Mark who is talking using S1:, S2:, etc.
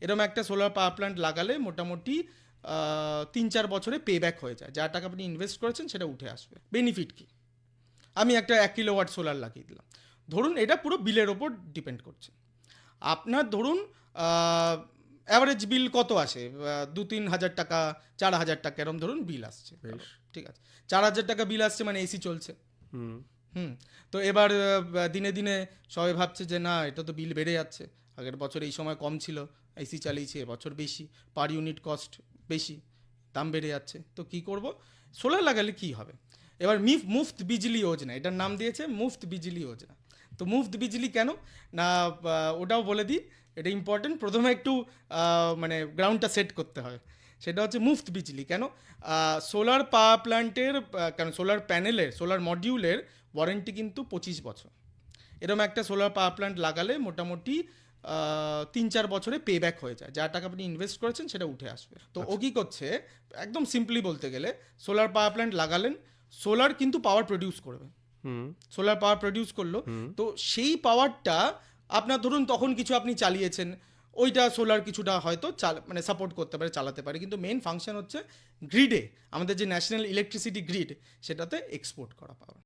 S1: এরকম একটা solar power plant লাগালে মোটামুটি তিন চার বছরে পে ব্যাক হয়ে যায়। যা টাকা আপনি ইনভেস্ট করেছেন সেটা উঠে আসবে। বেনিফিট কি? আমি একটা এক কিলোওয়াট সোলার লাগিয়ে দিলাম। ধরুন এটা পুরো বিলের ওপর ডিপেন্ড করছে। আপনার ধরুন অ্যাভারেজ বিল কত আসে? দু তিন হাজার টাকা চার হাজার টাকা এরকম ধরুন বিল আসছে। ঠিক আছে। চার হাজার টাকা বিল আসছে মানে এসি চলছে।
S2: হুম।
S1: হুম। তো এবার দিনে দিনে সবাই ভাবছে যে না এটা তো বিল বেড়ে যাচ্ছে। আগের বছর এই সময় কম ছিল এসি চালিয়েছে, এবছর বেশি পার ইউনিট কস্ট বেশি, দাম বেড়ে যাচ্ছে, তো কি করব? সোলার লাগালে কি হবে? এবার মিফ, মুফত বিজলি যোজনা, এটার নাম দিয়েছে মুফত বিজলি যোজনা। তো মুফত বিজলি কেন? না ওটাও বলে দিই, এটা ইম্পর্টেন্ট প্রথমে একটু মানে গ্রাউন্ডটা সেট করতে হয় সেটা হচ্ছে মুফত বিজলি, কেন? সোলার পাওয়ার প্ল্যান্টের কেন? সোলার প্যানেলের সোলার মডিউলের ওয়ারেন্টি কিন্তু পঁচিশ বছর। এরকম একটা সোলার পাওয়ার প্ল্যান্ট লাগালে মোটামুটি তিন চার বছরে পে ব্যাক হয়ে যায়। যা টাকা আপনি ইনভেস্ট করেছেন সেটা উঠে আসবে। তো ও কী করছে একদম সিম্পলি বলতে গেলে সোলার পাওয়ার প্ল্যান্ট লাগালেন সোলার কিন্তু পাওয়ার প্রডিউস করবে। সোলার পাওয়ার প্রডিউস করল। তো সেই পাওয়ারটা আপনার ধরুন তখন কিছু আপনি চালিয়েছেন ওইটা সোলার কিছুটা হয়তো চাল মানে সাপোর্ট করতে পারে চালাতে পারে। কিন্তু মেন ফাংশন হচ্ছে গ্রিডে আমাদের যে ন্যাশনাল ইলেকট্রিসিটি গ্রিড সেটাতে এক্সপোর্ট করা পাওয়ার